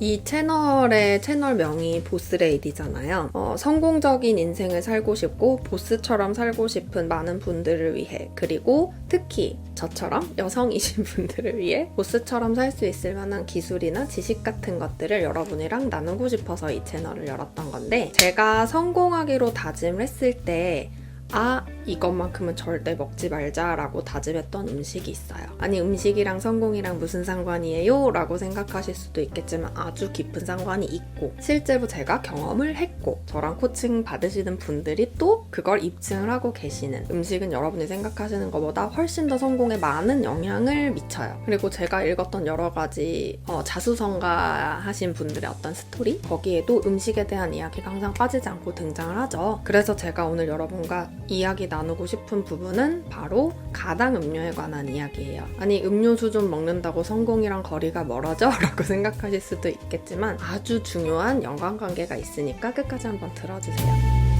이 채널의 채널명이 보스레이디잖아요. 어, 성공적인 인생을 살고 싶고 보스처럼 살고 싶은 많은 분들을 위해 그리고 특히 저처럼 여성이신 분들을 위해 보스처럼 살 수 있을 만한 기술이나 지식 같은 것들을 여러분이랑 나누고 싶어서 이 채널을 열었던 건데 제가 성공하기로 다짐을 했을 때 아, 이것만큼은 절대 먹지 말자라고 다짐했던 음식이 있어요. 아니, 음식이랑 성공이랑 무슨 상관이에요? 라고 생각하실 수도 있겠지만 아주 깊은 상관이 있고, 실제로 제가 경험을 했고, 저랑 코칭 받으시는 분들이 또 그걸 입증을 하고 계시는 음식은 여러분이 생각하시는 것보다 훨씬 더 성공에 많은 영향을 미쳐요. 그리고 제가 읽었던 여러 가지 어, 자수성가 하신 분들의 어떤 스토리? 거기에도 음식에 대한 이야기가 항상 빠지지 않고 등장을 하죠. 그래서 제가 오늘 여러분과 이야기 나누고 싶은 부분은 바로 가당 음료에 관한 이야기예요. 아니 음료수 좀 먹는다고 성공이랑 거리가 멀어져? 라고 생각하실 수도 있겠지만 아주 중요한 연관관계가 있으니까 끝까지 한번 들어주세요.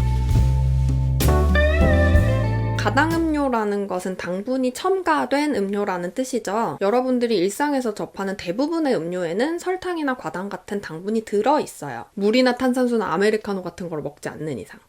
가당 음료라는 것은 당분이 첨가된 음료라는 뜻이죠. 여러분들이 일상에서 접하는 대부분의 음료에는 설탕이나 과당 같은 당분이 들어 있어요. 물이나 탄산수나 아메리카노 같은 걸 먹지 않는 이상.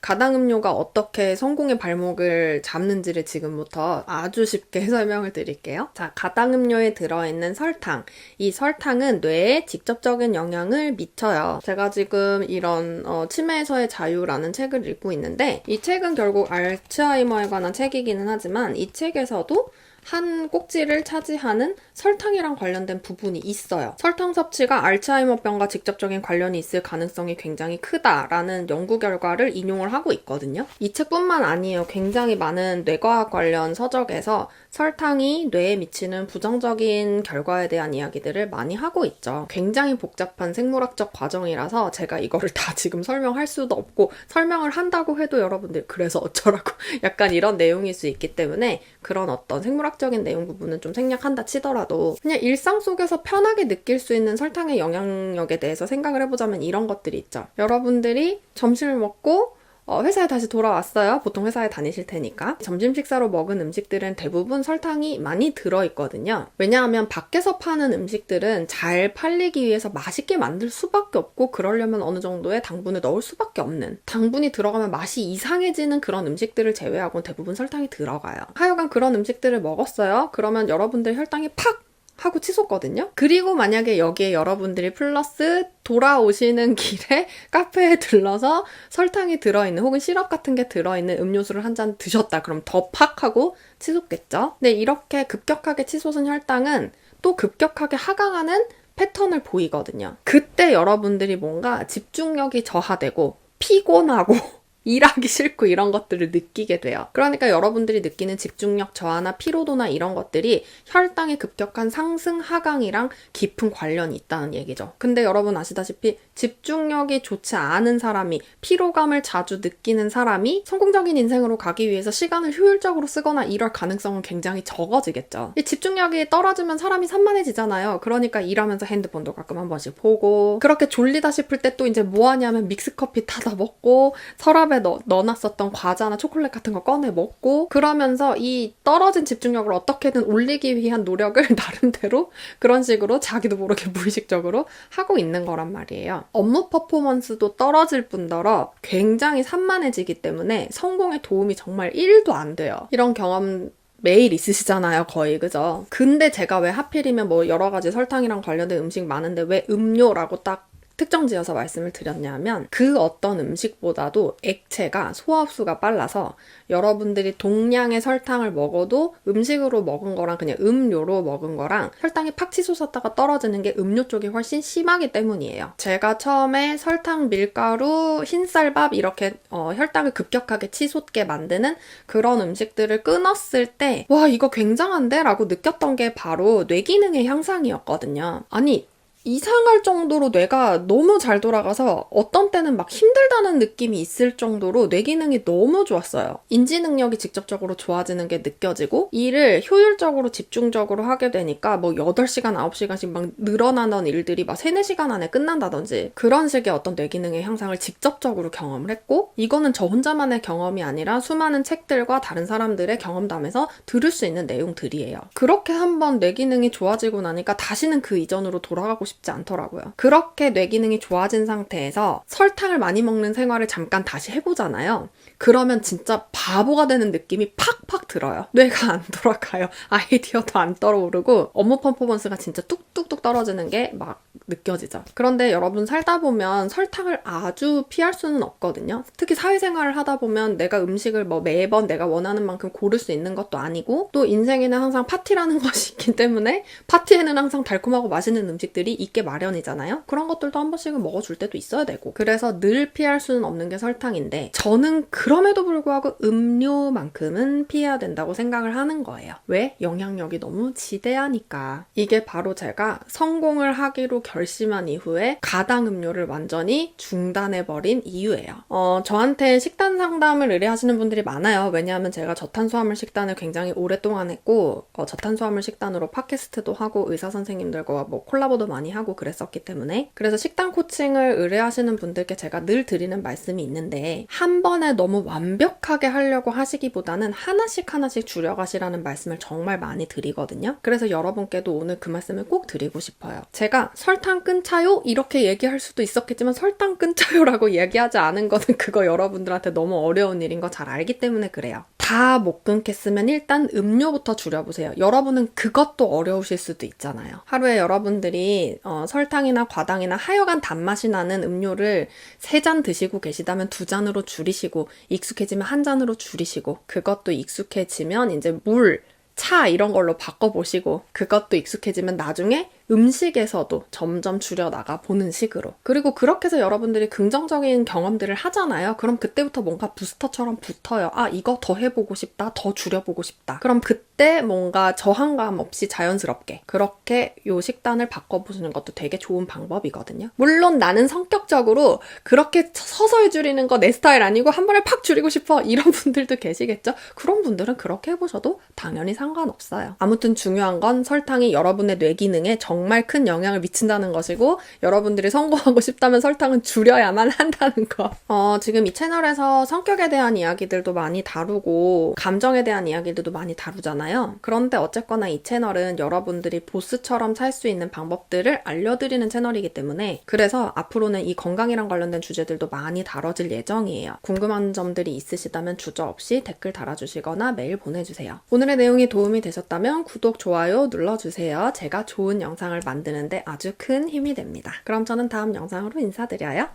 가당 음료가 어떻게 성공의 발목을 잡는지를 지금부터 아주 쉽게 설명을 드릴게요. 자, 가당 음료에 들어있는 설탕. 이 설탕은 뇌에 직접적인 영향을 미쳐요. 제가 지금 이런 어, 치매에서의 자유라는 책을 읽고 있는데 이 책은 결국 알츠하이머에 관한 책이기는 하지만 이 책에서도 한 꼭지를 차지하는 설탕이랑 관련된 부분이 있어요. 설탕 섭취가 알츠하이머병과 직접적인 관련이 있을 가능성이 굉장히 크다라는 연구 결과를 인용을 하고 있거든요. 이 책뿐만 아니에요. 굉장히 많은 뇌과학 관련 서적에서 설탕이 뇌에 미치는 부정적인 결과에 대한 이야기들을 많이 하고 있죠. 굉장히 복잡한 생물학적 과정이라서 제가 이거를 다 지금 설명할 수도 없고 설명을 한다고 해도 여러분들 그래서 어쩌라고 약간 이런 내용일 수 있기 때문에 그런 어떤 생물학적인 내용 부분은 좀 생략한다 치더라도 그냥 일상 속에서 편하게 느낄 수 있는 설탕의 영향력에 대해서 생각을 해보자면 이런 것들이 있죠. 여러분들이 점심을 먹고 어, 회사에 다시 돌아왔어요. 보통 회사에 다니실 테니까. 점심 식사로 먹은 음식들은 대부분 설탕이 많이 들어있거든요. 왜냐하면 밖에서 파는 음식들은 잘 팔리기 위해서 맛있게 만들 수밖에 없고, 그러려면 어느 정도의 당분을 넣을 수밖에 없는. 당분이 들어가면 맛이 이상해지는 그런 음식들을 제외하고는 대부분 설탕이 들어가요. 하여간 그런 음식들을 먹었어요. 그러면 여러분들 혈당이 팍! 하고 치솟거든요. 그리고 만약에 여기에 여러분들이 플러스 돌아오시는 길에 카페에 들러서 설탕이 들어있는 혹은 시럽 같은 게 들어있는 음료수를 한 잔 드셨다. 그럼 더 팍 하고 치솟겠죠. 근데 이렇게 급격하게 치솟은 혈당은 또 급격하게 하강하는 패턴을 보이거든요. 그때 여러분들이 뭔가 집중력이 저하되고 피곤하고 일하기 싫고 이런 것들을 느끼게 돼요. 그러니까 여러분들이 느끼는 집중력 저하나 피로도나 이런 것들이 혈당의 급격한 상승 하강이랑 깊은 관련이 있다는 얘기죠. 근데 여러분 아시다시피 집중력이 좋지 않은 사람이 피로감을 자주 느끼는 사람이 성공적인 인생으로 가기 위해서 시간을 효율적으로 쓰거나 이럴 가능성은 굉장히 적어지겠죠. 이 집중력이 떨어지면 사람이 산만해지잖아요. 그러니까 일하면서 핸드폰도 가끔 한 번씩 보고 그렇게 졸리다 싶을 때 또 이제 뭐 하냐면 믹스커피 타다 먹고 서랍 에 넣, 넣어놨었던 과자나 초콜릿 같은 거 꺼내 먹고 그러면서 이 떨어진 집중력을 어떻게든 올리기 위한 노력을 나름대로 그런 식으로 자기도 모르게 무의식적으로 하고 있는 거란 말이에요. 업무 퍼포먼스도 떨어질 뿐더러 굉장히 산만해지기 때문에 성공에 도움이 정말 1도 안 돼요. 이런 경험 매일 있으시잖아요, 거의, 그죠? 근데 제가 왜 하필이면 뭐 여러 가지 설탕이랑 관련된 음식 많은데 왜 음료라고 딱 특정 지어서 말씀을 드렸냐면 그 어떤 음식보다도 액체가 소화흡수가 빨라서 여러분들이 동량의 설탕을 먹어도 음식으로 먹은 거랑 그냥 음료로 먹은 거랑 혈당이 팍 치솟았다가 떨어지는 게 음료 쪽이 훨씬 심하기 때문이에요. 제가 처음에 설탕, 밀가루, 흰쌀밥 이렇게 어, 혈당을 급격하게 치솟게 만드는 그런 음식들을 끊었을 때 와 이거 굉장한데? 라고 느꼈던 게 바로 뇌기능의 향상이었거든요. 아니 이상할 정도로 뇌가 너무 잘 돌아가서 어떤 때는 막 힘들다는 느낌이 있을 정도로 뇌 기능이 너무 좋았어요. 인지 능력이 직접적으로 좋아지는 게 느껴지고 일을 효율적으로 집중적으로 하게 되니까 뭐 8시간, 9시간씩 막 늘어나던 일들이 막 3, 4시간 안에 끝난다든지 그런 식의 어떤 뇌 기능의 향상을 직접적으로 경험을 했고 이거는 저 혼자만의 경험이 아니라 수많은 책들과 다른 사람들의 경험담에서 들을 수 있는 내용들이에요. 그렇게 한번 뇌 기능이 좋아지고 나니까 다시는 그 이전으로 돌아가고 싶지 않더라고요. 그렇게 뇌 기능이 좋아진 상태에서 설탕을 많이 먹는 생활을 잠깐 다시 해보잖아요. 그러면 진짜 바보가 되는 느낌이 팍팍 들어요. 뇌가 안 돌아가요. 아이디어도 안 떠오르고 업무 퍼포먼스가 진짜 뚝뚝뚝 떨어지는 게 막 느껴지죠. 그런데 여러분 살다 보면 설탕을 아주 피할 수는 없거든요. 특히 사회생활을 하다 보면 내가 음식을 뭐 매번 내가 원하는 만큼 고를 수 있는 것도 아니고 또 인생에는 항상 파티라는 것이 있기 때문에 파티에는 항상 달콤하고 맛있는 음식들이 있게 마련이잖아요. 그런 것들도 한 번씩은 먹어줄 때도 있어야 되고 그래서 늘 피할 수는 없는 게 설탕인데 저는 그럼에도 불구하고 음료만큼은 피해야 된다고 생각을 하는 거예요. 왜? 영향력이 너무 지대하니까. 이게 바로 제가 성공을 하기로 결심한 이후에 가당 음료를 완전히 중단해버린 이유예요. 어, 저한테 식단 상담을 의뢰하시는 분들이 많아요. 왜냐하면 제가 저탄수화물 식단을 굉장히 오랫동안 했고, 어, 저탄수화물 식단으로 팟캐스트도 하고, 의사 선생님들과 뭐 콜라보도 많이 하고 그랬었기 때문에. 그래서 식단 코칭을 의뢰하시는 분들께 제가 늘 드리는 말씀이 있는데, 한 번에 너무 완벽하게 하려고 하시기보다는 하나씩 하나씩 줄여가시라는 말씀을 정말 많이 드리거든요. 그래서 여러분께도 오늘 그 말씀을 꼭 드리고 싶어요. 제가 설탕 끊자요? 이렇게 얘기할 수도 있었겠지만 설탕 끊자요라고 얘기하지 않은 거는 그거 여러분들한테 너무 어려운 일인 거 잘 알기 때문에 그래요. 다 못 끊겠으면 일단 음료부터 줄여보세요. 여러분은 그것도 어려우실 수도 있잖아요. 하루에 여러분들이 어, 설탕이나 과당이나 하여간 단맛이 나는 음료를 세 잔 드시고 계시다면 두 잔으로 줄이시고 익숙해지면 한 잔으로 줄이시고 그것도 익숙해지면 이제 물, 차 이런 걸로 바꿔보시고 그것도 익숙해지면 나중에 음식에서도 점점 줄여나가 보는 식으로. 그리고 그렇게 해서 여러분들이 긍정적인 경험들을 하잖아요. 그럼 그때부터 뭔가 부스터처럼 붙어요. 아, 이거 더 해보고 싶다. 더 줄여보고 싶다. 그럼 그때 뭔가 저항감 없이 자연스럽게 그렇게 요 식단을 바꿔보시는 것도 되게 좋은 방법이거든요. 물론 나는 성격적으로 그렇게 서서히 줄이는 거 내 스타일 아니고 한 번에 팍 줄이고 싶어. 이런 분들도 계시겠죠? 그런 분들은 그렇게 해보셔도 당연히 상관없어요. 아무튼 중요한 건 설탕이 여러분의 뇌 기능에 정 정말 큰 영향을 미친다는 것이고 여러분들이 성공하고 싶다면 설탕은 줄여야만 한다는 거. 어, 지금 이 채널에서 성격에 대한 이야기들도 많이 다루고 감정에 대한 이야기들도 많이 다루잖아요. 그런데 어쨌거나 이 채널은 여러분들이 보스처럼 살 수 있는 방법들을 알려드리는 채널이기 때문에 그래서 앞으로는 이 건강이랑 관련된 주제들도 많이 다뤄질 예정이에요. 궁금한 점들이 있으시다면 주저 없이 댓글 달아주시거나 메일 보내주세요. 오늘의 내용이 도움이 되셨다면 구독, 좋아요 눌러주세요. 제가 좋은 영상 영상을 만드는데 아주 큰 힘이 됩니다. 그럼 저는 다음 영상으로 인사드려요.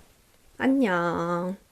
안녕.